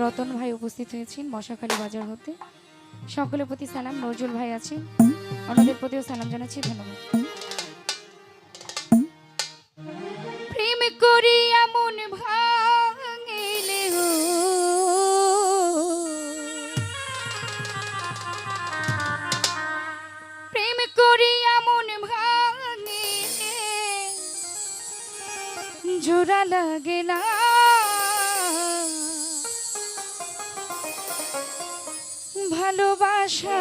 রতন ভাই উপস্থিত হয়েছেন মশাখালী বাজার হতে। সকলের প্রতি সালাম, নজরুল ভাই আছেন। ওনাদের প্রতিও সালাম জানাচ্ছি, ধন্যবাদ। করি করি জোড়া লাগে না ভালোবাসা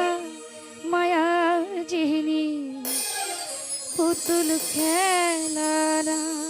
মায়ার জিনি পুতুল খেলা না